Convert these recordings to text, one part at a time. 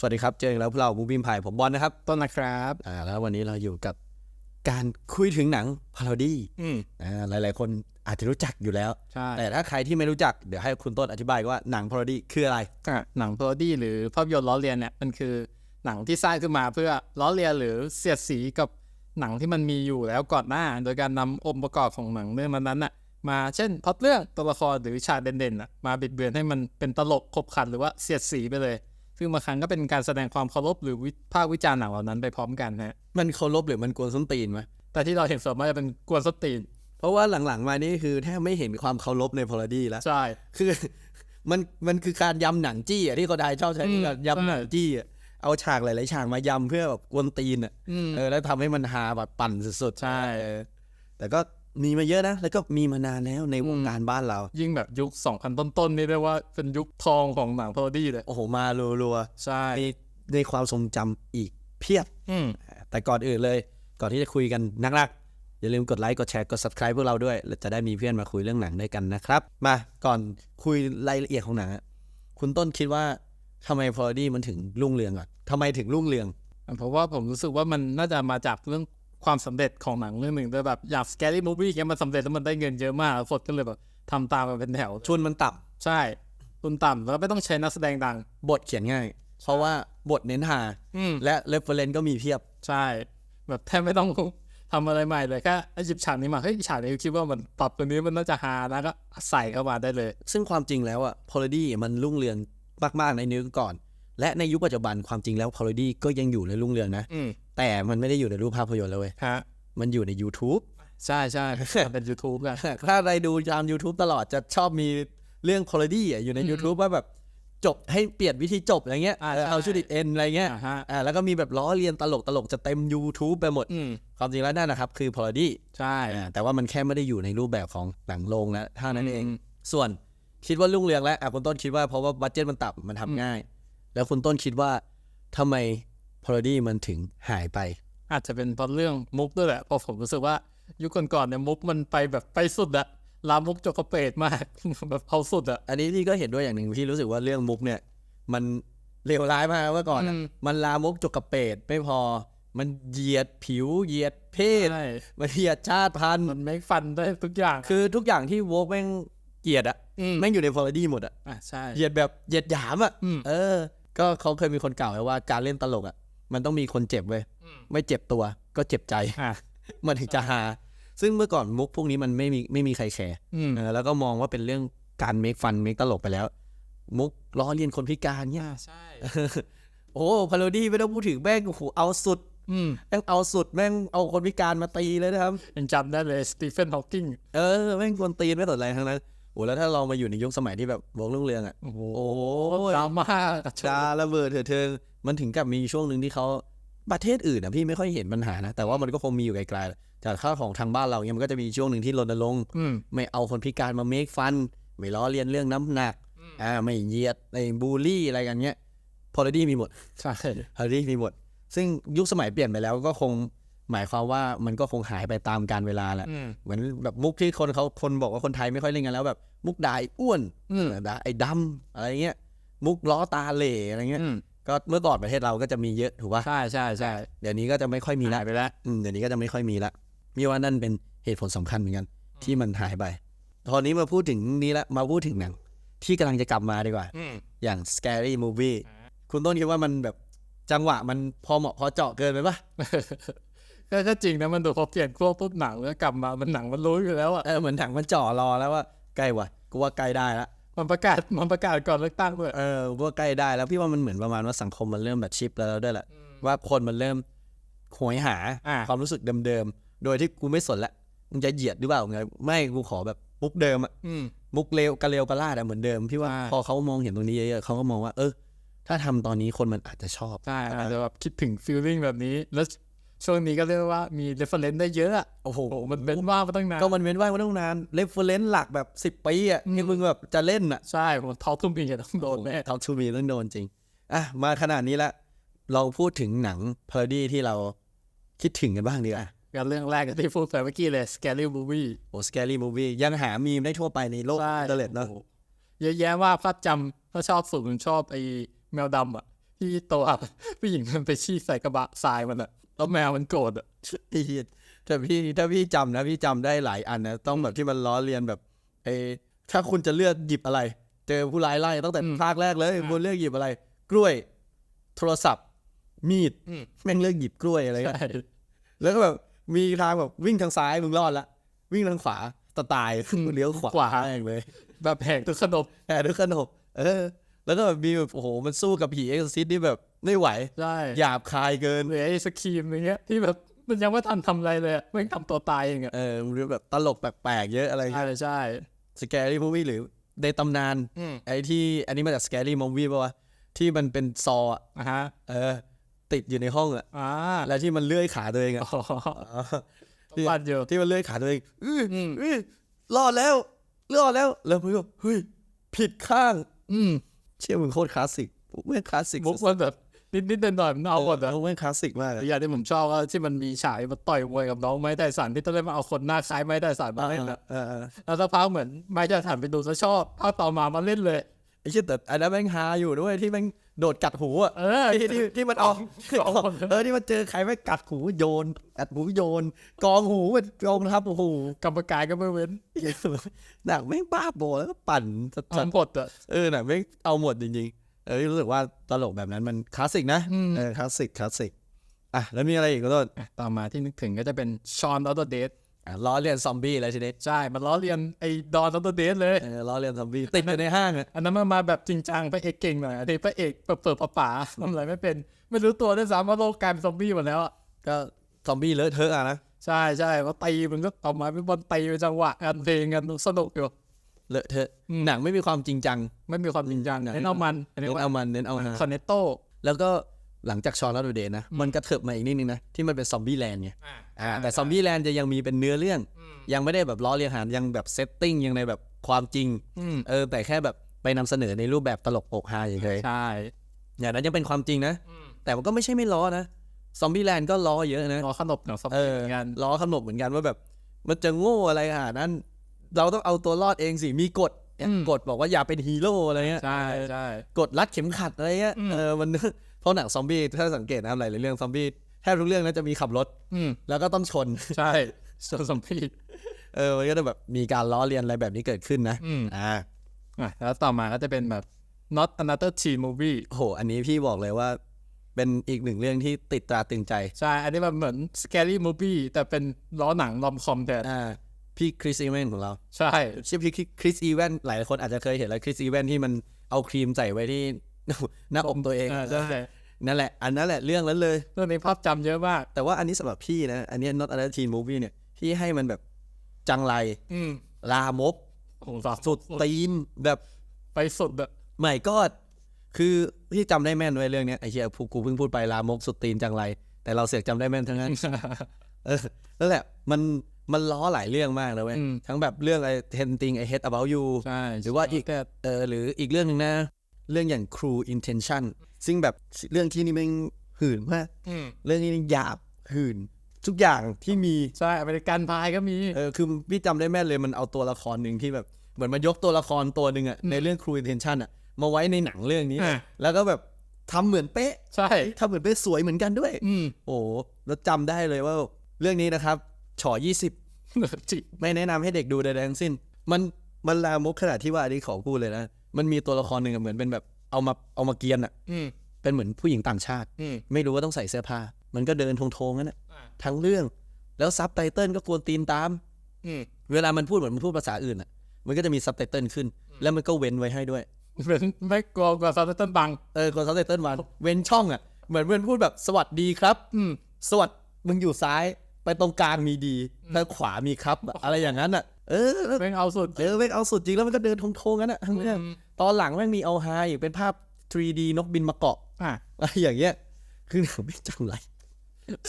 สวัสดีครับ เจอกันแล้วพวกเราบูบิมพายผมบอลนะครับ ต้นนะครับอ่าแล้ววันนี้เราอยู่กับการคุยถึงหนังพาราดี้อืมอ่าหลาย ๆ คนอาจจะรู้จักอยู่แล้ว ใช่แต่ถ้าใครที่ไม่รู้จักเดี๋ยวให้คุณต้นอธิบายว่าหนังพาราดี้คืออะไร อะหนังพาโรดี้หรือภาพยนตร์ล้อเลียนเนี่ยมันคือหนังที่สร้างขึ้นมาเพื่อล้อเลียนหรือเสียดสีกับหนังที่มันมีอยู่แล้วก่อนหน้า โดยการนำองค์ประกอบของหนังเรื่องนั้นๆน่ะมาเช่นพล็อตเรื่องตัวละครหรือฉากเด่นๆน่ะมาบิดเบือนให้มันเป็นตลกขบขันหรือว่าเสียดสีไปเลย ซึ่งบางครั้งก็เป็นการแสดงความเคารพหรือวิพากษ์วิจารณ์หนังเหล่านั้นไปพร้อมกันนะฮะมันเคารพหรือมันกวนส้นตีนไหมแต่ที่เราเห็นส่วนมากจะเป็นกวนสนตีน เพราะว่าหลังๆมานี่คือแทบไม่เห็นความเคารพในพาราดี้แล้วใช่คือมันมันคือการยำหนังจี้อะที่คนไทยชอบใช้อืมการยำหนังจี้อะเอาฉากหลายๆฉากมายำเพื่อแบบกวนตีนอะอืมเออแล้วทำให้มันฮาแบบปั่นสุดๆใช่เออแต่ก็ มีมาเยอะนะ แล้วก็มีมานานแล้วในวงการบ้านเรา ยิ่งแบบยุค 2000 ต้นๆ นี่เรียกว่าเป็นยุคทองของหนังพาโรดี้เลย โอ้โห มารัวใช่ๆมีในความทรงจำอีกเพียบ อืม แต่ก่อนอื่นเลย ก่อนที่จะคุยกันนักๆ อย่าลืมกดไลค์ กดแชร์ กด subscribe พวกเราด้วยแล้วจะได้มีเพื่อนมาคุยเรื่องหนังด้วยกันนะครับ มาก่อนคุยรายละเอียดของหนังอะคุณต้นคิดว่าทำไมพอดี้มันถึงรุ่งเรืองก่อนทำไมถึงรุ่งเรือง เพราะว่าผมรู้สึกว่ามันน่าจะมาจากเรื่อง ความสำเร็จของหนังเรื่องหนึ่งด้วยแบบอย่าง scary movie เงี้ยมันสำเร็จแล้วมันได้เงินเยอะมากแล้วคนก็เลยแบบทำตามกันเป็นแถวชวนมันต่ำใช่ทุนต่ำแล้วก็ไม่ต้องใช้นักแสดงดัง บทเขียนง่าย เพราะว่าบทเน้นหาอืมและเรฟเฟรนก็มีเพียบใช่ แบบแทบไม่ต้องทำอะไรใหม่เลยแค่หยิบฉากนี้มาเฮ้ยฉากนี้คิดว่ามันปรับตัวนี้มันน่าจะฮานะก็ใส่เข้ามาได้เลย ซึ่งความจริงแล้วอะพอลดี้มันรุ่งเรืองมากๆในยุคก่อน และในยุคปัจจุบันความจริงแล้วพอลดี้ก็ยังอยู่ในรุ่งเรืองนะอืมแต่มันไม่ได้อยู่ในรูปภาพยนตร์แล้วเว้ยฮะมันอยู่ใน YouTube ใช่ใช่มันเป็น YouTube กันถ้าใครดูตาม YouTube ตลอดจะชอบมีเรื่องพอลดี้อะอยู่ใน YouTube ว่าแบบจบให้เปลี่ยนวิธีจบอะไรเงี้ยอ่าเออใช่เอาชุดดิเอ็นอะไรเงี้ยอ่าฮะอ่าแล้วก็มีแบบล้อเลียนตลกตลกๆจะเต็ม YouTube ไปหมดอืมความจริงแล้วนั่นนะครับ คือพอลดี้ใช่อ่าแต่ว่ามันแค่ไม่ได้อยู่ในรูปแบบของหนังโรงแล้วเท่านั้นเองอืมส่วนคิดว่ารุ่งเรืองแล้วอะคุณต้นคิดว่าเพราะว่าบัตเจ็ตมันต่ำมันทำง่าย แล้วคุณต้นคิดว่าทำไมพาราดี้มันถึงหายไป อาจจะเป็นเพราะเรื่องมุกด้วยแหละเพราะผมรู้สึกว่า ยุคก่อนๆเนี่ยมุกมันไปแบบไปสุดอะลามกจกกระเปดมากแบบเอาสุดอะอันนี้พี่ก็เห็นด้วยอย่างหนึ่งที่รู้สึกว่าเรื่องมุกเนี่ย มันเลวร้ายมากเมื่อก่อนอะอืมมันลามกจกกระเปดไม่พอ มันเหยียดผิวเหยียดเพศใช่มันเหยียดชาติพันธุ์มันไม่ฟันได้ทุกอย่าง คือทุกอย่างที่โวกแม่งเกลียดอะมแม่งอยู่ในพาราดี้หมดอะอะใช่เหยียดแบบเหยียดหยามอะอืมเออ ก็เขาเคยมีคนกล่าวไว้ว่าการเล่นตลกอะมันต้องมีคนเจ็บเว้ยอืมไม่เจ็บตัวก็เจ็บใจอะมันถึงจะหา ซึ่งเมื่อก่อนมุกพวกนี้มันไม่มีไม่มีใครแคร์อืมเออแล้วก็มองว่าเป็นเรื่องการเมคฟันเมคตลกไปแล้ว มุกล้อเลียนคนพิการเนี่ยอะใช่โอ้พาโรดี้ไม่ต้องพูดถึงแม่งโอ้โหเอาสุดอืมแม่งเอาสุดแม่งเอาคนพิการมาตีเลยนะครับยังจำได้เลยสตีเฟนฮอว์กิงเออแม่งกวนตีนไม่สนอะไรทั้งนั้นโอ้แล้วถ้าเรามาอยู่ในยุคสมัยที่แบบวงรุ่งเรืองอะ โอ้โหโอ้โหดราม่าดาระเบิดเถิดเทิงมันถึงกับมีช่วงหนึ่งที่เขาประเทศอื่นอะพี่ไม่ค่อยเห็นปัญหานะ แต่ว่ามันก็คงมีอยู่ไกลๆแต่ค่าของทางบ้านเราเนี่ยมันก็จะมีช่วงหนึ่งที่รณรงค์อืม ไม่เอาคนพิการมาเมคฟัน ไม่ล้อเลียนเรื่องน้ำหนัก อ่าไม่เหยียดไม่บูลลี่อะไรกันเงี้ยพอลดี้มีหมด ใช่พอลดี้มีหมด ซึ่งยุคสมัยเปลี่ยนไปแล้วก็คง หมายความว่ามันก็คงหายไปตามการเวลาแหละอืมเหมือนแบบมุกที่คนเขาคนบอกว่าคนไทยไม่ค่อยเล่นกันแล้วแบบมุกด่าไอ้อ้วนอืมด่าไอ้ดำอะไรเงี้ย มุกล้อตาเหล่อะไรเงี้ยอืมก็เมื่อก่อนประเทศเราก็จะมีเยอะถูกป่ะ ใช่ใช่ใช่เดี๋ยวนี้ก็จะไม่ค่อยมีละหายไปแล้วอืมเดี๋ยวนี้ก็จะไม่ค่อยมีละมีว่านั่นเป็นเหตุผลสำคัญเหมือนกัน ที่มันหายไป ตอนนี้มาพูดถึงนี้ละมาพูดถึงหนังที่กำลังจะกลับมาดีกว่าอืมอย่าง scary movie คุณต้นคิดว่ามันแบบจังหวะมันพอเหมาะพอเจาะเกินไปปะ ก็ก็จริงนะมันดูพอเปลี่ยนขั้วปุ๊บหนังแล้วกลับมามันหนังมันรู้อยู่แล้วอะเออเหมือนหนังมันเจ่อรอแล้วว่าใกล้ว่ะกูว่าใกล้ได้ละมันประกาศมันประกาศก่อนเลือกตั้งด้วยเออกูว่าใกล้ได้แล้วพี่ว่ามันเหมือนประมาณว่าสังคมมันเริ่มแบบชิปแล้วด้วยแหละว่าคนมันเริ่มหวยหาอ่าความรู้สึกเดิมๆ โดยที่กูไม่สนละมึงจะเหยียดหรือเปล่าไงไม่กูขอแบบมุกเดิมอะอืมมุกเลวกะเลวกะลาดอะเหมือนเดิมพี่ว่าใช่พอเขามองเห็นตรงนี้เยอะๆเขาก็มองว่าเออถ้าทำตอนนี้คนมันอาจจะชอบใช่อาจจะแบบคิดถึงฟีลลิ่งแบบนี้ แล้ว ช่วงนี้ก็เรียกว่ามีเรฟเฟรนซ์ได้เยอะอะโอ้โหโอ้โหมันเป็นว่ามาตั้งนานก็มันเว้นว่างมาตั้งนานเรฟเฟรนซ์หลักแบบสิบ10 ปีอะที่มึงแบบจะเล่นอะใช่ผมท้อทุ่มปีต้องโดนแน่ท็อปทูมีต้องโดนจริงอะมาขนาดนี้ละเราพูดถึงหนังพาร์ดี้ที่เราคิดถึงกันบ้างดีกว่ากันเรื่องแรกที่พูดไปเมื่อกี้เลย Scary Movie โอ้ scary movie ยังหามีมได้ทั่วไปในโลกใช่อินเทอร์เน็ตเนอะโอ้โหเยอะแยะว่าภาพจำถ้าชอบสุดผมชอบไอ้แมวดำอะที่ตัวผู้หญิงมันไปชี้ใส่กระบะทรายมันอะ แล้วแมวมันโกรธอะไอ้เหี้ยแต่พี่ถ้าพี่จำนะ พี่จำได้หลายอันนะต้องแบบที่มันล้อเลียนแบบเออถ้าคุณจะเลือกหยิบอะไร เจอผู้ร้ายไล่ตั้งแต่ภาคแรกเลยคุณเลือกหยิบอะไร กล้วย โทรศัพท์ มีดอืมแม่งเลือกหยิบกล้วยอะไรก็ใช่แล้วก็แบบมีทางแบบวิ่งทางซ้ายมึงรอดละวิ่งทางขวาตะตายเลี้ยวขวาขวาแม่งเลย แบบแหกตัวขนมแอบด้วยขนมเออ แล้วก็แบบมีแบบโอ้โหมันสู้กับผีเอ็กซ์ซิสที่แบบ ไม่ไหวใช่หยาบคายเกินหรือไอ้สครีมอย่างเงี้ยที่แบบมันยังไม่ทันทำอะไรเลยอะแม่งทำตัวตายเองอะเออมันแบบตลกแปลกๆเยอะอะไรใช่ใช่สแกรี่มูวี่หรือในตำนานอืมไอ้ที่อันนี้มาจากสแกรี่มูวี่ป่าวะที่มันเป็นซออะอะฮะเออ ติดอยู่ในห้องอะอ่าแล้วที่มันเลื่อยขาตัวเองอะอ๋ออ๋อที่บ้านเดียวที่มันเลื่อยขาตัวเองอื้ออืมอื้อรอดแล้วรอดแล้วแล้วพี่ก็เฮ้ยผิดข้าง อืมเชื่อมึงโคตรคลาสสิกแม่งคลาสสิกมุกมันแบบ นิดนิดๆหน่อยๆมันเอาหมดอะเออแม่งคลาสสิกมากอะอย่างที่ผมชอบว่าที่มันมีฉากมาต่อยมวยกับน้องไม้ไต่สันที่ต้องได้มาเอาคนหน้าคล้ายไม้ไต่สันมาเล่นอะเออเออแล้วสักพักเหมือนไม้ไต่สันไปดูซะชอบภาคต่อมามาเล่นเลยไอ้เชี่ยแต่อันนั้นแม่งฮาอยู่ด้วยที่แม่งโดดกัดหูอะเออที่ที่ที่มันออกสองคนเออที่มันเจอใครแม่งกัดหูโยนกัดหูโยน กองหูมันกองทับหูกรรมการก็ไม่เว้นหนังแม่งบ้าบอแล้วก็ปั่นสัทั้สงหมดอะๆเออหนังแม่งเอาหมดจริงๆ เออรู้สึกว่าตลกแบบนั้นมันคลาสสิกนะอืมเออคลาสสิกคลาสสิกอะแล้วมีอะไรอีกก็ต้นอะต่อมาที่นึกถึงก็จะเป็นชอนออตเดทอะล้อเลียนซอมบี้อะไรทีนี้ใช่ มันล้อเลียนไอ้ดอนออตเดทเลยเออล้อเลียนซอมบี้ติดอยู่ในห้างอะอันนั้นมันมาแบบจริงจังพระเอกเก่งหน่อยอันนี้พระเอกเปิดเปิดๆป๋าๆทำอะไรไม่เป็น ไม่รู้ตัวด้วยซ้ำว่าโลกกลายเป็นซอมบี้หมดแล้วอะก็ซอมบี้เลอะเทอะอะนะใช่ใช่ว่าตีมันก็เอาไม้เป็นบอลตีเป็นจังหวะกันเพลงกันสนุกอยู่ เลอะเทอะหนังไม่มีความจริงจัง ไม่มีความจริงจังเน้นเอามันอันนี้เน้นเอามันเน้นเอาฮาคอนเนตโต้แล้วก็หลังจากชอนแล้วดูเดนนะ มันกระเถิบมาอีกนิดนึงนะ ที่มันเป็นซอมบี้แลนด์ไงอ่าแต่ซอมบี้แลนด์จะยังมีเป็นเนื้อเรื่อง ยังไม่ได้แบบล้อเลียนหารยังแบบเซตติ้งยังในแบบความจริงอืมเออแต่แค่แบบไปนำเสนอในรูปแบบตลกโปกฮาเฉยใช่ๆอย่างนั้นยังเป็นความจริงนะ แต่มันก็ไม่ใช่ไม่ล้อนะซอมบี้แลนด์ก็ล้อเยอะนะรอขนบหนังซอมเอบี้อเหมือนกันล้อขนบเหมือนกันว่าแบบมันจะโง่อะไรขนาดนั้น เราต้องเอาตัวรอดเองสิมีกฎกฎบอกว่าอย่าเป็นฮีโร่อะไรเงี้ยใช่ใช่กดรัดเข็มขัดอะไรเงี้ยอืมเออมันเพราะหนังซอมบี้ถ้าสังเกตนะหลายๆเรื่องซอมบี้แทบทุกเรื่องนะจะมีขับรถอืมแล้วก็ต้องชนใช่ส่วนซอมบี้เออมันก็จะแบบมีการล้อเลียนอะไรแบบนี้เกิดขึ้นนะอืมอ่าอะแล้วต่อมาก็จะเป็นแบบ not another teen movie โหอันนี้พี่บอกเลยว่าเป็นอีกหนึ่งเรื่องที่ติดตราตรึงใจ ใช่ อันนี้มันเหมือน scary movie แต่เป็นล้อหนังลอมคอมแทนอ่า พี่คริสอีเวนของเรา ใช่ชื่อพี่คริสอีเวนหลายคนอาจจะเคยเห็นแล้วคริสอีเวนที่มันเอาครีมใส่ไว้ที่หน้าอกตัวเองอ่าใช่นั่นแหละ อันนั้นแหละเรื่องนั้นเลยเรื่องนี้ภาพจำเยอะมาก แต่ว่าอันนี้สำหรับพี่นะ อันนี้ not another teen movie เนี่ย พี่ให้มันแบบจังไรอืมลามกโอ้โหสัสุดตีนแบบไปสุดอะใหม่ก็คือพี่จำได้แม่นไว้เรื่องเนี้ยไอ้เหี้ยพูกูเพิ่งพูดไปลามกสุดตีนจังไร แต่เราเสือกจำได้แม่นทั้งนั้นเออนั่นแหละมัน มันล้อหลายเรื่องมากเลยเว้ย อืม ทั้งแบบเรื่องไอ้ ten thing I hate about you ใช่หรือว่าอีก แต่เออหรืออีกเรื่องหนึ่งนะ เรื่องอย่าง cruel intention ซึ่งแบบเรื่องที่นี่แม่งหื่นมาก อืมเรื่องนี้นี่หยาบหื่น ทุกอย่างที่มี ใช่อเมริกันพายก็มี เออคือพี่จำได้แม่นเลยมันเอาตัวละครหนึ่งที่แบบ เหมือนมายกตัวละครตัวหนึ่งอะในเรื่อง cruel intention อะมาไว้ในหนังเรื่องนี้ อะ แล้วก็แบบทำเหมือนเป๊ะใช่ ทำเหมือนเป๊ะสวยเหมือนกันด้วย อืม โอ้โหแล้วจำได้เลยว่าเรื่องนี้นะครับ ฉอยี่สิบจิกไม่แนะนำให้เด็กดูใดๆทั้งสิ้น มันมันลามกขนาดที่ว่าอันนี้ขอพูดเลยนะ มันมีตัวละครหนึ่งอะเหมือนเป็นแบบเอามาเอามาเกียนอะอืมเป็นเหมือนผู้หญิงต่างชาติอืมไม่รู้ว่าต้องใส่เสื้อผ้า มันก็เดินทงๆนั่นแหละอ่าทั้งเรื่อง แล้วซับไตเติลก็กวนตีนตามอืมเวลามันพูดเหมือนมันพูดภาษาอื่นอะ มันก็จะมีซับไตเติลขึ้น แล้วมันก็เว้นไว้ให้ด้วยเป็นไม่กลัวกว่าซาร์เตนบังเออกดซับไตเติลวันเว้นช่องอะเหมือนเว้นพูดแบบสวัสดีครับ อืมสวัสดมึงอยู่ซ้าย ไปตรงกลางมีดีทางขวามีครับอะอะไรอย่างนั้นอะ เออแล้วแม่งเอาสุดเออแม่งเอาสุดจริงแล้วมันก็เดินทงๆกันอะทั้งเรื่องอืมตอนหลังแม่งมีเอาไฮอีกเป็นภาพ 3D นกบินมาเกาะอะอะไรอย่างเงี้ยคือหนังไม่จังไร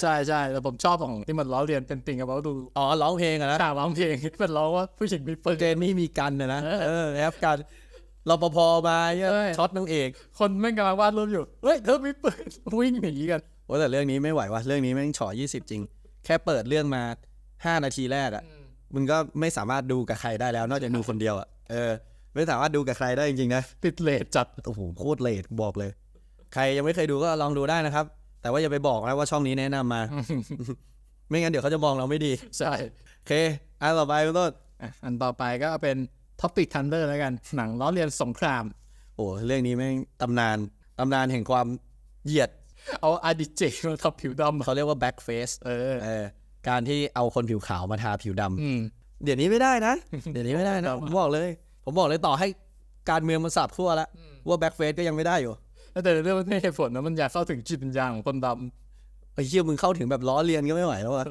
ใช่ใช่แต่ผมชอบของที่มันล้อเลียนเป็นติงกับว่าดูอ๋อร้องเพลงอะนะฉากร้องเพลงที่มันร้องว่าผู้หญิงมีปืนเจนนี่มีกันนะนะเออเออแอฟกันรปภมาเนี่ยเอ้ยช็อตนางเอก คนแม่งกำลังวาดรูปอยู่เฮ้ยเธอมีปืนวิ่งหนีกันโอ้แต่เรื่องนี้ไม่ไหวว่ะเรื่องนี้แม่งฉอยี่สิบจริง แค่เปิดเรื่องมาห้านาทีแรกอะมึงก็ไม่สามารถดูกับใครได้แล้ว นอกจากดูคนเดียวอะเออ ไม่สามารถดูกับใครได้จริงๆนะติดเลทจัดโอ้โหโคตรเลทบอกเลย ใครยังไม่เคยดูก็ลองดูได้นะครับ แต่ว่าอย่าไปบอกนะว่าช่องนี้แนะนำมา ไม่งั้นเดี๋ยวเขาจะมองเราไม่ดีใช่โอเคอันต่อไปคุณต้นอะอันต่อไปก็เป็น Topic Thunder แล้วกันหนังล้อเลียนสงคราม โอ้เรื่องนี้แม่งตำนานตำนานแห่งความเหยียด เอาอาดิเจมาทับผิวดำเขาเรียกว่า backface เออเออ การที่เอาคนผิวขาวมาทาผิวดำอืมเดี๋ยวนี้ไม่ได้นะ เดี๋ยวนี้ไม่ได้นะ ผมบอกเลย ผมบอกเลยต่อให้การเมืองมันสับทั่วแล้วว่า backface ก็ยังไม่ได้อยู่แต่เรื่องมันไม่เหตุผลนะมันอยากเข้าถึงจิตวิญญาณของคนดไอ้เชี่ยมึงเข้าถึงแบบล้อเลียนก็ไม่ไหวแล้วอะ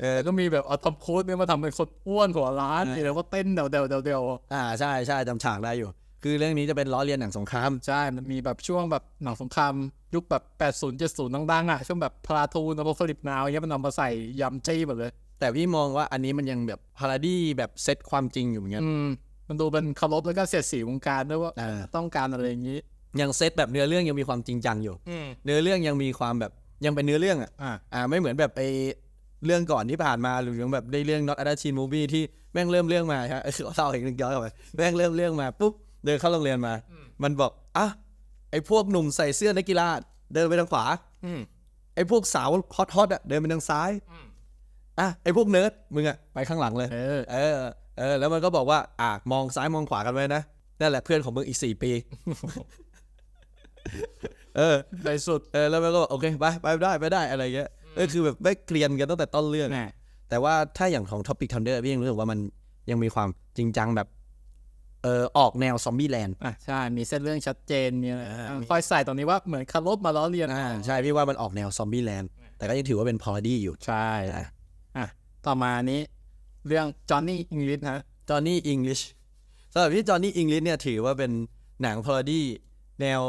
เอำอแต่ก็มีแบบเอาทอมโคสเนี่ยมาทำเป็นคนอ้วนหัวล้านใช่แล้วก็เต้นเดาเดาเดาเดาอ่าใช่ใช่จำฉากได้อยู่ คือเรื่องนี้จะเป็นล้อเลียนหนังสงคราม ใช่ มันมีแบบช่วงแบบหนังสงคราม ยุคแบบ 80 70ดังๆอะ ช่วงแบบพลาทูนอโพลิปนาวเงี้ยมันเอามาใส่ยำจี้หมดเลย แต่พี่มองว่าอันนี้มันยังแบบพาราดี้แบบเซตความจริงอยู่เหมือนกันอืมมันดูเป็นเคารพแล้วก็เสียดสีวงการด้วยว่าเออต้องการอะไรอย่างนี้ ยังเซตแบบเนื้อเรื่องยังมีความจริงจังอยู่อืมเนื้อเรื่องยังมีความแบบยังเป็นเนื้อเรื่องอะอะอ่าไม่เหมือนแบบไอเรื่องก่อนที่ผ่านมาหรือยังแบบได้เรื่อง not a d a c h i n movie ที่แม่งเริ่มเรื่องมาฮะเออเล่าอีกนึงย้อนกลับไปแม่งเริ่มเรื่องมาปุ๊บ เดินเข้าโรงเรียนมา มันบอกอะไอพวกหนุ่มใส่เสื้อนักกีฬาเดินไปทางขวาอืมไอพวกสาวฮอตฮอตอะเดินไปทางซ้ายอะไอพวกเนิร์ดมึงอะไปข้างหลังเลย เออ เออเออแล้วมันก็บอกว่า อะมองซ้ายมองขวากันไว้นะนั่นแหละเพื่อนของมึงอีกสี่ปี เออในสุดเออแล้วมันก็บอกโอเคไปไปได้ไปได้อะไรเงี้ยเออคือแบบไม่เกลียนกันตั้งแต่ต้นเรื่องแน่แต่ว่าถ้าอย่างของ Topic Thunder พี่ยังรู้สึกว่ามันยังมีความจริงจังแบบ เออออกแนวซอมบี้แลนด์อะใช่ มีเส้นเรื่องชัดเจนมีอะไรเอออะคอยใส่ตรงนี้ว่าเหมือนคารพมาล้อเลียนอ่าใช่พี่ว่ามันออกแนวซอมบี้แลนด์แต่ก็ยังถือว่าเป็นพาราดี้อยู่ ใช่อะอะต่อมานี้ เรื่องจอห์นนี่อิงลิสฮะจอห์นนี่อิงลิชสำหรับพี่จอห์นนี่อิงลิชเนี่ยถือว่าเป็นหนังพาราดี้แนว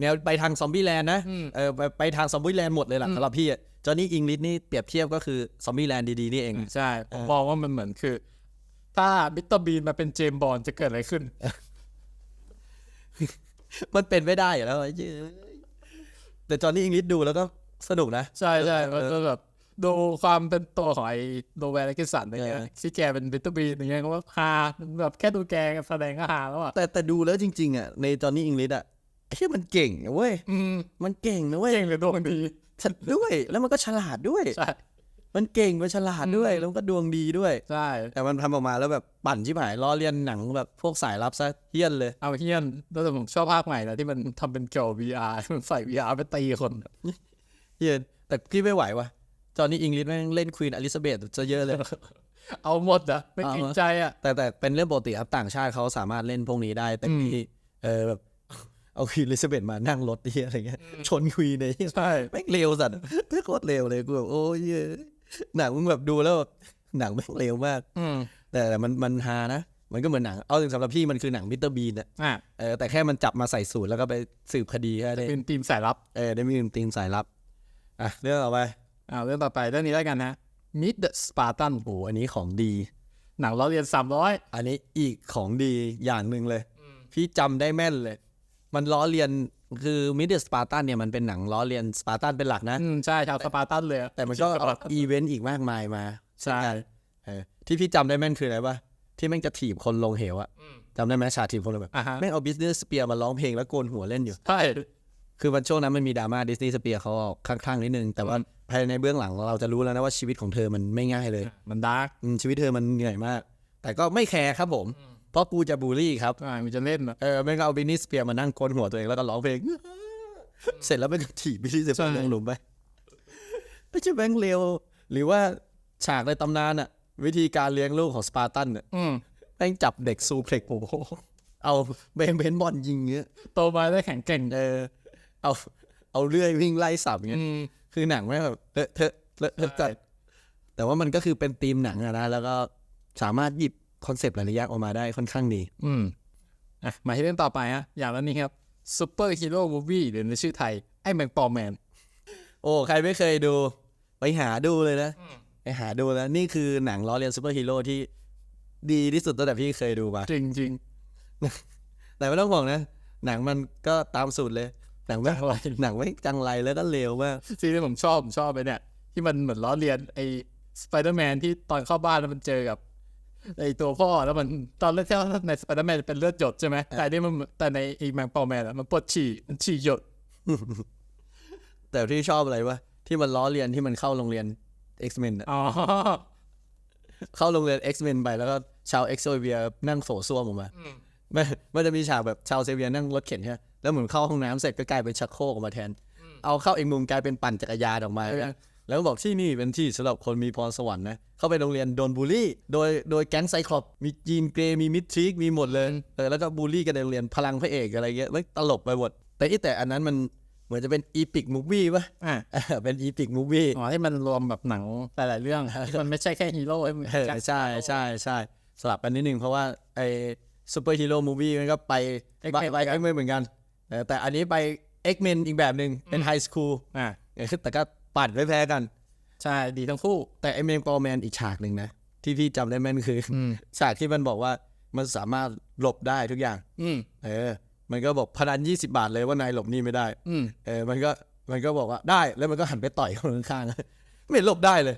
แนวไปทางซอมบี้แลนด์นะอืมเออไปไปทางซอมบี้แลนด์หมดเลยล่ะอืมสำหรับพี่จอห์นนี่อิงลิชนี่เปรียบเทียบก็คือซอมบี้แลนด์ดีๆนี่เองใช่ผมมองว่ามันเหมือนคือ ถ้าบิตเตอร์บีนมาเป็นเจมส์บอลจะเกิดอะไรขึ้น มันเป็นไม่ได้อยู่แล้วไอ้เหี้ยแต่จอห์นนี่อิงลิชดูแล้วก็สนุกนะ ใช่ใช่มันก็แบบดูความเป็นตัวของไอ้โดแวร์กิสันอะไรเงี้ยเออที่แกเป็นบิตเตอร์บีนอย่างเงี้ยก็ว่าฮาแบบแค่ดูแกแสดงก็ฮาแล้วอะแต่แต่ดูแล้วจริง ๆ อะ ในจอห์นนี่อิงลิชอะไอ้เหี้ยมันเก่งนะเว้ยอืมมันเก่งนะเว้ยเก่งหรือดวงดีฉลด้วยแล้วมันก็ฉลาดด้วยใช่ มันเก่งมันฉลาดด้วย แล้วมันก็ดวงดีด้วย ใช่ แต่มันทำออกมาแล้วแบบปั่นชิบหายล้อเลียนหนังแบบพวกสายลับซะเฮี้ยนเลย เอาเฮียนแล้วแต่ผมชอบภาคใหม่นะที่มันทำเป็นเกี่ยว VR มันใส่ VR ไปตีคนเฮี้ยนแต่พี่ไม่ไหวว่ะจอห์นนี่อิงลิชแม่งเล่นควีนอลิซาเบธจะเยอะเลย เอาหมดอะไม่เกรงใจอะแต่แต่เป็นเรื่องปกติครับต่างชาติเขาสามารถเล่นพวกนี้ได้แต่อืมพี่เออแบบเอาควีนอลิซาเบธมานั่งรถที่อะไรเงี้ยชนควีนเลยใช่แม่งเร็วสัตว์แม่งโคตรเร็วเลยกูแบบโอ้ยเหี้ยหนังมึงแบบดูแล้วแบบหนังแม่งเร็วมาก อืมแต่แต่มันมันฮานะ มันก็เหมือนหนัง เอาถึงสำหรับพี่มันคือหนังมิสเตอร์บีนอะอะเออแต่แค่มันจับมาใส่สูตรแล้วก็ไปสืบคดีแค่ได้เป็นทีมสายลับเออได้มีทีมสายลับ อะเรื่องต่อไปอ่าเรื่องต่อไปเรื่องนี้แล้วกันนะ Meet the Spartan โอ้โหอันนี้ของดี หนังล้อเลียนสามร้อยอันนี้อีกของดีอย่างหนึ่งเลย พี่จำได้แม่นเลย มันล้อเลียน คือมิดเดิลสปาร์ตันเนี่ยมันเป็นหนังล้อเลียนสปาร์ตันเป็นหลักนะอืมใช่ชาวสปาร์ตันเลยอะแต่มันก็เอาอีเวนต์อีกมากมายมา ใช่เออที่พี่จำได้แม่นคืออะไรวะที่แม่งจะถีบคนลงเหวอะจำได้ไหมฉากถีบคนลงแบบอะฮะแม่งเอาบิสเนสสเปียร์มาร้องเพลงแล้วโกนหัวเล่นอยู่ใช่คือมันช่วงนั้นมันมีดราม่าดิสนีย์สเปียร์เขาออกข้างๆนิดนึง แต่ว่าภายในเบื้องหลังเราจะรู้แล้วนะว่าชีวิตของเธอมันไม่ง่ายเลย มันดาร์กอืมชีวิตเธอมันเหนื่อยมาก แต่ก็ไม่แคร์ครับผม เพราะกูจะบูลลี่ครับอ่ามันจะเล่นอะเออแม่งก็เอาบินนี่สเปียร์มานั่งโกนหัวตัวเองแล้วก็ร้องเพลง เสร็จแล้วแม่งก็ถีบบินนี่สเปียร์ลงหลุมไปไม่ใช่แม่งเร็ว หรือว่าฉากในตำนานอะวิธีการเลี้ยงลูกของสปาร์ตันอะอืมแม่งจับเด็กซูเพล็กโอ้โหเอาเบนเบนบอลยิงเงี้ยโตมาได้แข็งเก่งเออเอาเอาเลื่อยวิ่งไล่สับเงี้ยอืมคือหนังไม่งแบบเลอะเทอะเลอะเทอะจัดแต่ว่ามันก็คือเป็นธีมหนังอะนะ แล้วก็สามารถหยิบ คอนเซปต์หลายๆอย่างออกมาได้ค่อนข้างดี อืมอะมาที่เรื่องต่อไปฮะอย่างนั้นนี้ครับซูเปอร์ฮีโร่มูวี่หรือในชื่อไทย ไอ้แมงปอแมน โอ้ ใครไม่เคยดู ไปหาดูเลยนะ ไปหาดูแล้วนี่คือหนังล้อเลียนซูเปอร์ฮีโร่ที่ดีที่สุดตั้งแต่พี่เคยดูมา จริงจริงแต่ไม่ต้องห่วงนะ หนังมันก็ตามสูตรเลย หนังไม่จังไรหนังไม่จังไรแล้วก็เลวมากซีรีส์ผมชอบผมชอบไปเนี่ย ที่มันเหมือนล้อเลียนไอ้สไปเดอร์แมนที่ตอนเข้าบ้านแล้วมันเจอกับ ไอ้ตัวพ่อแล้วมันตอนแรกที่ในสไปเดอร์แมนเป็นเลือดหยดใช่ไหมแต่อันนี่มันแต่ในไอ้แมงปอแมนอะมันปวดฉี่มันฉี่หยด แต่ที่ชอบอะไรวะที่มันล้อเลียนที่มันเข้าโรงเรียน X-Men อะอ๋อเข้าโรงเรียน X-Men ไปแล้วก็ชาว x o v i e r นั่งโสซ่วมออกมามันมันจะมีฉากแบบชาวเซเวียนั่งรถเข็นใช่ไหมแล้วเหมือนเข้าห้องน้ำเสร็จก็กลายเป็นชักโครกออกมาแทน เอาเข้าอีกมุมกลายเป็นปั่นจักรยานออกมา แล้วก็บอกที่นี่เป็นที่สำหรับคนมีพรสวรรค์นะ เข้าไปโรงเรียนโดนบูลลี่ โดยโดยแก๊งไซคลอปมีจีนเกรย์มีมิดทริกมีหมดเลยเออแล้วก็บูลลี่กันในโรงเรียนพลังพระเอกอะไรเงี้ยไม่ตลกไปหมดแต่ที่แต่อันนั้นมันเหมือนจะเป็นอีพิกมูฟวี่ป่ะอะเออเป็นอีพิกมูฟวี่อ๋อที่มันรวมแบบหนังหลายๆเรื่องที่มันไม่ใช่แค่ฮีโร่ไอ้เออใช่ใช่ใช่สลับกันนิดนึงเพราะว่าไอซูเปอร์ฮีโร่มูฟวี่มันก็ไปไปไปเอ็กเมนเหมือนกันเออแต่อันนี้ไปเอ็กเมนอีกแบบหนึ่งเป็นไฮสคูลอะแต่ก็ ปัดไม่แพ้กัน ใช่ดีทั้งคู่ แต่ไอเมนปอแมนอีกฉากหนึ่งนะ ที่พี่จำได้แม่นคืออมฉากที่มันบอกว่ามันสามารถหลบได้ทุกอย่าง อืมเออ มันก็บอกพนันยี่สิบาทเลยว่านายหลบหนี่ไม่ได้ อืมเออ มันก็มันก็บอกว่าได้ แล้วมันก็หันไปต่อยคนข้างๆไม่เห็นหลบได้เลย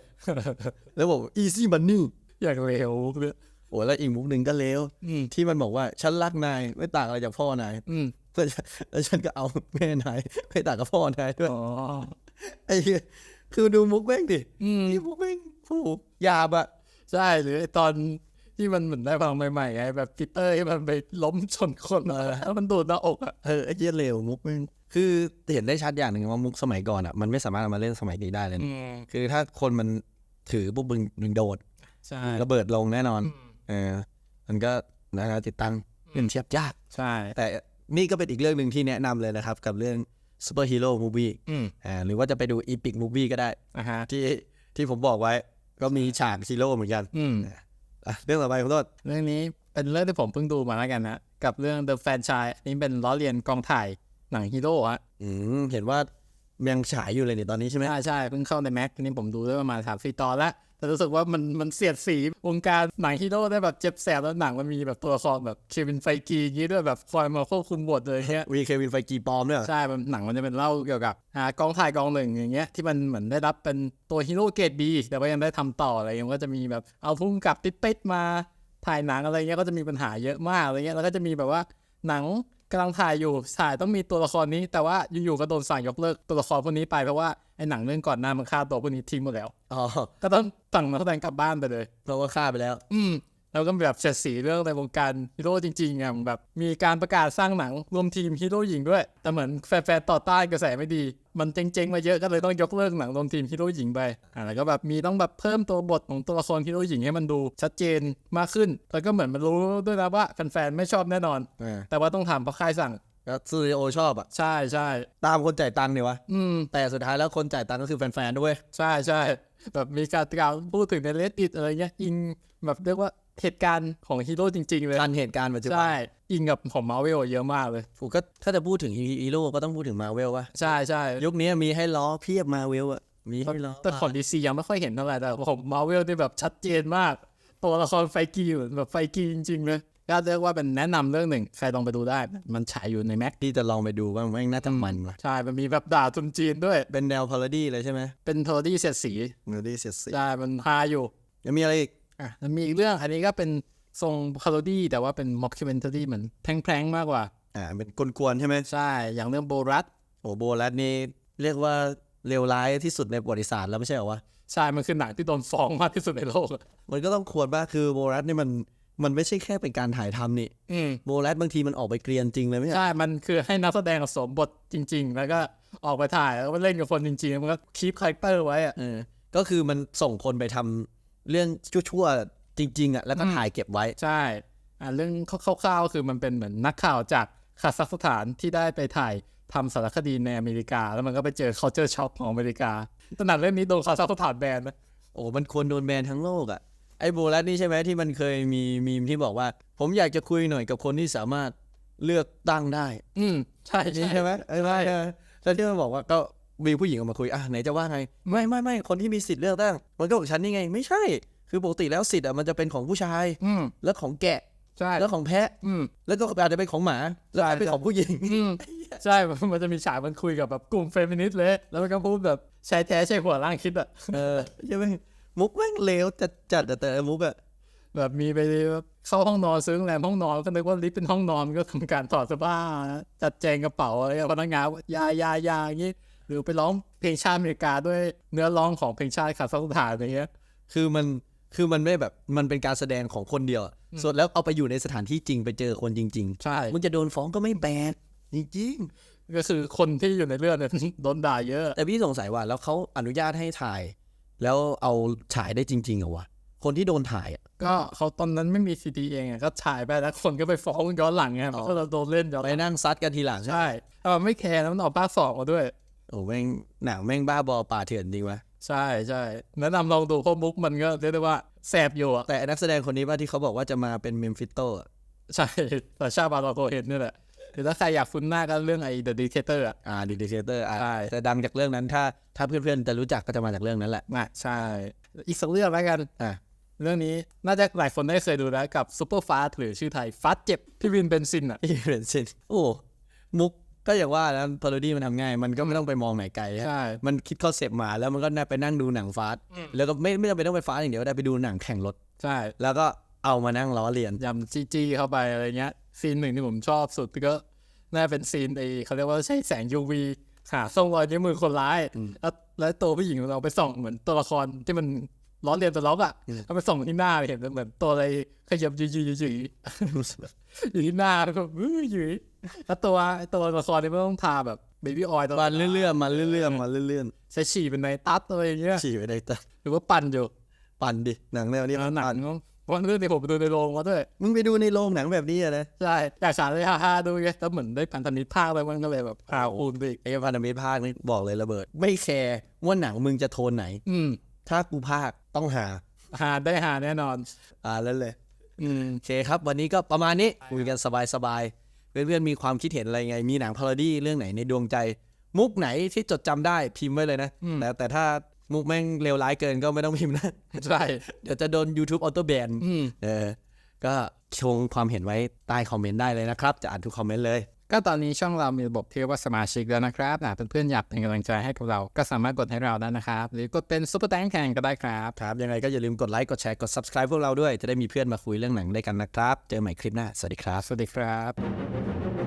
แล้วบอก easy money อย่างเร็วเลยโอ้แล้วอีกมุกหนึ่งก็เลวอืมที่มันบอกว่าฉันรักนายไม่ต่างอะไรจากพ่อนายอืมแล้วฉันแล้วฉันก็เอาแม่นายไม่ต่างกับพ่อนายด้วยอ๋อ ไอ้เหี้ยคือดูมุกแม่งดิอืมนี่มุกแม่งโอ้โหหยาบอะใช่หรือไอ้ตอนที่มันเหมือนได้ฟังใหม่ๆไงแบบปีเตอร์ที่มันไปล้มชนคนมาแล้วมันดูดหน้าอกอะเออไอ้เหี้ยเลวมุกแม่งคือเห็นได้ชัดอย่างหนึ่งว่ามุกสมัยก่อนอะมันไม่สามารถเอามาเล่นสมัยนี้ได้เลยนะอืมคือถ้าคนมันถือปุ๊บมึงมึงโดดใช่ระเบิดลงแน่นอนเออมันก็นะครับติดตั้งเป็นเทียบยากใช่ แต่นี่ก็เป็นอีกเรื่องหนึ่งที่แนะนำเลยนะครับ กับเรื่อง ซูเปอร์ฮีโร่มูฟี่อืมอ่าหรือว่าจะไปดูอีพิกมูฟี่ก็ได้อะฮะที่ที่ผมบอกไว้ก็มีฉากฮีโร่เหมือนกันอืมอะเรื่องต่อไปคุณต้นเรื่องนี้เป็นเรื่องที่ผมเพิ่งดูมาแล้วกันนะกับเรื่อง The Franchise อันนี้เป็นล้อเลียนกองถ่ายหนังฮีโร่ฮะอืมเห็นว่ายังฉายอยู่เลยนี่ตอนนี้ใช่ไหมใช่ใช่เพิ่งเข้าในแม็กนี้ผมดูได้ประมาณสามสี่ตอนแล้ว แต่รู้สึกว่ามันมันเสียดสีวงการหนังฮีโร่ได้แบบเจ็บแสบแล้วหนังมันมีแบบตัวละครแบบเควินไฟกีอย่างนี้ด้วยแบบคอยมาควบคุมบทเลยเงี้ยวีเควินไฟกีปลอมเนี่ยเหรอใช่มันหนังมันจะเป็นเล่าเกี่ยวกับอ่ากองถ่ายกองหนึ่งอย่างเงี้ยที่มันเหมือนได้รับเป็นตัวฮีโร่เกรดบีแต่ว่ายังได้ทำต่ออะไรเงี้ยก็จะมีแบบเอาพุ่มกับติดๆมาถ่ายหนังอะไรเงี้ยก็จะมีปัญหาเยอะมากอะไรเงี้ยแล้วก็จะมีแบบว่าหนัง กำลังถ่ายอยู่ถ่ายต้องมีตัวละครนี้ แต่ว่าอยู่ๆก็โดนสั่งยกเลิกตัวละครพวกนี้ไปเพราะว่าไอ้หนังเรื่องก่อนหน้ามันฆ่าตัวพวกนี้ทิ้งหมดแล้วอ๋อก็ต้องสั่งนักแสดงกลับบ้านไปเลยเพราะว่าฆ่าไปแล้ว อืม แล้วก็แบบเสียดสีเรื่องในวงการฮีโร่จริงๆอะแบบมีการประกาศสร้างหนังรวมทีมฮีโร่หญิงด้วย แต่เหมือนแฟนๆต่อต้านกระแสไม่ดี มันเจ๊งๆมาเยอะก็เลยต้องยกเลิกหนังรวมทีมฮีโร่หญิงไปอ่าแล้วก็แบบมีต้องแบบเพิ่มตัวบทของตัวละครฮีโร่หญิงให้มันดูชัดเจนมากขึ้นแล้วก็เหมือนมันรู้ด้วยนะว่าแฟนๆไม่ชอบแน่นอนเออแต่ว่าต้องทำเพราะค่ายสั่งแล้วสตูดิโอชอบอะใช่ใช่ตามคนจ่ายตังค์เนี่ยวะอืมแต่สุดท้ายแล้วคนจ่ายตังค์ก็คือแฟนๆด้วยใช่ใช่แบบมีการกล่าวพูดถึงในเลดดิตอะไรเงี้ยอิงแบบเรียกว่า เหตุการณ์ของฮีโร่จริง ๆ เลยการเหตุการณ์ปัจจุบันใช่อิงกับของมาเวลเยอะมากเลยผมก็ถ้าจะพูดถึงฮีโร่ก็ต้องพูดถึงมาเวลว่ะใช่ใช่ยุคนี้มีให้ล้อเพียบมาเวลอะมีให้ล้อแต่ของดีซียังไม่ค่อยเห็นเท่าไหร่แต่ของมาเวลนี่แบบชัดเจนมาก ตัวละครไฟกีเหมือนแบบไฟกีจริง ๆ เลยก็เรียกว่าเป็นแนะนำเรื่องหนึ่งใครลองไปดูได้ มันฉายอยู่ในแม็กที่จะลองไปดูว่าแม่งน่าจะมันว่ะใช่ มันมีแบบด่าทุนจีนด้วย เป็นแนวพาราดี้เลยใช่ไหมเป็นโทดี้เสียดสีเนื้อดีเสียดสีใช่ มันฮาอยู่ยังมีอะไรอีก อะแล้วมีอีกเรื่องอันนี้ก็เป็นทรงพาโรดี้แต่ว่าเป็นม็อกคิเมนทารีเหมือนแพร่งๆมากกว่า อ่าเป็นกวนๆใช่ไหมใช่ อย่างเรื่องโบรัสโอ้โบลัสนี่เรียกว่าเลวร้ายที่สุดในประวัติศาสตร์แล้วไม่ใช่เหรอวะใช่ มันคือหนังที่โดนฟ้องมากที่สุดในโลกอะมันก็ต้องควรบ้างคือโบลัสนี่มันมันไม่ใช่แค่เป็นการถ่ายทำนี่อืมโบลัสบางทีมันออกไปเกรียนจริงเลยไม่ใช่ ใช่ มันคือให้นักแสดงสวมบทจริง ๆ แล้วก็ออกไปถ่ายแล้วก็เล่นกับคนจริง ๆ มันก็คีปคาแรคเตอร์ไว้อะเออก็คือมันส่งคนไปทำ เรื่องชั่วๆจริง ๆอะแล้วก็ถ่ายเก็บไว้ใช่อ่าเรื่องคร่าวๆคือมันเป็นเหมือนนักข่าวจากคาซัคสถานที่ได้ไปถ่ายทำสารคดีในอเมริกา แล้วมันก็ไปเจอ culture shock ของอเมริกาขนาดเรื่องนี้โดนคาซัคสถานแบนนะโอ้มันควรโดนแบนทั้งโลกอะ่ะไอ้โบลัสนี่ใช่ไหมที่มันเคยมีมีมที่บอกว่า ผมอยากจะคุยหน่อยกับคนที่สามารถเลือกตั้งได้ อืมใช่นี่ใช่ใช่ไหมเออใช่แล้วที่มันบอกว่าก็ มีผู้หญิงออกมาคุยอะไหนจะว่าไง ไม่ไม่ไม่คนที่มีสิทธิ์เลือกตั้งมันก็บอกฉันนี่ไง ไม่ใช่ คือปกติแล้วสิทธิ์อะมันจะเป็นของผู้ชายอืมแล้วของแกะใช่แล้วของแพะ อืม แล้วก็อาจจะเป็นของหมาแล้วอาจจะเป็นของผู้หญิง อืมใช่มันจะมีฉากมันคุยกับแบบกลุ่มเฟมินิสต์เลย แล้วมันก็พูดแบบชายแท้ชายหัวล่างคิดอะเออใช่ไหมมุกแม่งเลวจัดจัดๆอะแต่ละมุกอะแบบมีไปเข้าห้องนอนซื้อโรงแรมห้องนอนก็นึกว่าลิฟต์เป็นห้องนอนก็ทำการถอดเสื้อผ้าจัดแจงกระเป๋าอะไรพนักงานว่ายายายาอย่างนี้ หรือไปร้องเพลงชาติอเมริกาด้วยเนื้อร้องของเพลงชาติคาซัคสถานอย่างเงี้ย คือมันคือมันไม่แบบมันเป็นการแสดงของคนเดียวอะส่วนแล้วเอาไปอยู่ในสถานที่จริงไปเจอคนจริงใช่ๆมึงจะโดนฟ้องก็ไม่แบนจริงก็คือคนที่อยู่ในเรื่องเนี่ยโดนด่าเยอะๆแต่พี่สงสัยว่าแล้วเขาอนุญาตให้ถ่าย แล้วเอาฉายได้จริงๆเหรอวะคนที่โดนถ่ายอะก็เขาตอนนั้นไม่มีซีดีเองอะก็ฉายไปแล้วคนก็ไปฟ้องย้อนหลังไงเพราะเราโดนเล่นย้อนหไปลังนั่งซัดกันทีหลังใช่แต่ว่าไม่แคร์แล้วมันออกภาคสองมาด้วย โอ้แม่งหนังแม่งบ้าบอป่าเถื่อนจริงวะใช่ใช่แนะนำลองดูเพราะมุกมันก็เรียกได้ว่าแสบอยู่อะแต่นักแสดงคนนี้ว่าที่เขาบอกว่าจะมาเป็นเมมฟิโตอะใช่แต่ชาบาลาโกเห็นนี่แหละหรือถ้าใครอยากฟุ้นหน้าก็เรื่องไอ้ The Dictator อะอ่าดีเดเตอร์อ่าใช่แต่ดังจากเรื่องนั้นถ้าถ้าเพื่อนๆจะรู้จักก็จะมาจากเรื่องนั้นแหละอะใช่ อีกสักเรื่องแล้วกันอะเรื่องนี้น่าจะหลายคนได้เคยดูแล้วกับ Super Fast หรือชื่อไทย Fast เจ็บพี่วินเบนซินอะที่เป็นซิน โอ้ มุก ก็อย่างว่าแล้วพาโรดี้มันทำง่าย มันก็ไม่ต้องไปมองไหนไกลฮะใช่ มันคิดคอนเซปต์มาแล้วมันก็น่าไปนั่งดูหนังฟาสต์แล้วก็ไม่ไม่จำเป็นต้องไปฟาสต์อย่างเดียวได้ไปดูหนังแข่งรถ ใช่แล้วก็เอามานั่งล้อเลียน ยำจีจีเข้าไปอะไรเงี้ย ซีนหนึ่งที่ผมชอบสุดก็น่าเป็นซีนไอเขาเรียกว่าใช้แสง UV หาส่องรอยนิ้วมือคนร้าย แล้วแล้วตัวผู้หญิงของเราไปส่องเหมือนตัวละครที่มัน ล้อเลียนตัวล็อกอะเอาไปส่องที่หน้าเห็นเหมือนตัวอะไรขยับยืดยืดยืดอยู่ที่หน้าแล้วก็อื้อยืดแล้วตัวไอ้ตัวละครนี่ไม่ต้องทาแบบเบบี้ออยล์ตัวมันเลื่อนๆมาเลื่อนๆมาเลื่อนใช้ฉี่เป็นในตัดอะไรอย่างเงี้ยๆฉี่ไปในตาหรือว่าปั่นอยู่ปั่นดิหนังแนวนี้แล้วหนัปั่งเพราะเรื่องนี้ผมไปดูในโรงมาด้วยมึงไปดูในโรงหนังแบบนี้อะนะใช่อยากสารเลยฮ่าๆดูไงแล้วเหมือนได้พันธมิตรภาคไปมันก็เลยแบบพาอูนไปอีกไอ้พันธมิตรภาคนี่บอกเลยระเบิด ไม่แคร์ว่าหนังมึงจะโทนไหน อืม ถ้ากูภาคต้องหา หาได้หาแน่นอน อ่าแล้วเลย อืมโอเคครับ วันนี้ก็ประมาณนี้คุยกันสบายๆ เพื่อนๆมีความคิดเห็นอะไรไง มีหนังพาราดี้เรื่องไหนในดวงใจ มุกไหนที่จดจำได้พิมพ์ไว้เลยนะแต่แต่ถ้ามุกแม่งเลวร้ายเกินก็ไม่ต้องพิมพ์นะ ใช่เดี๋ยวจะโดน YouTube Auto Ban อืม เออ ก็ชงความเห็นไว้ใต้คอมเมนต์ได้เลยนะครับ จะอ่านทุกคอมเมนต์เลย ก็ตอนนี้ช่องเรามีระบบที่เรียกว่าสมาชิกแล้วนะครับอะเพื่อนๆอยากเป็นกำลังใจให้กับเรา ก็สามารถกดให้เราได้นะครับ หรือกดเป็นซุปเปอร์แตงแข่งก็ได้ครับครับ ยังไงก็อย่าลืมกดไลค์ กดแชร์ กด subscribe พวกเราด้วย จะได้มีเพื่อนมาคุยเรื่องหนังด้วยกันนะครับ เจอใหม่คลิปหน้า สวัสดีครับ สวัสดีครับ